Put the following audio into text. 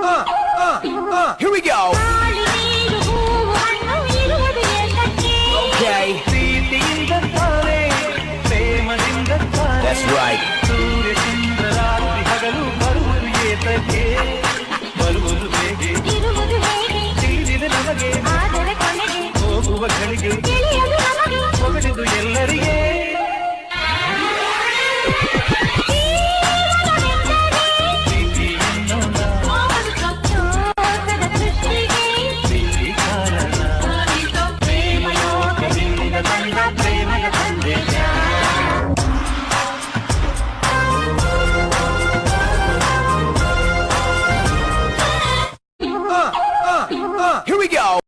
Uh, uh, here we go. Okay. That's right. ಎಲ್ಲರಿಗೆ Here we go.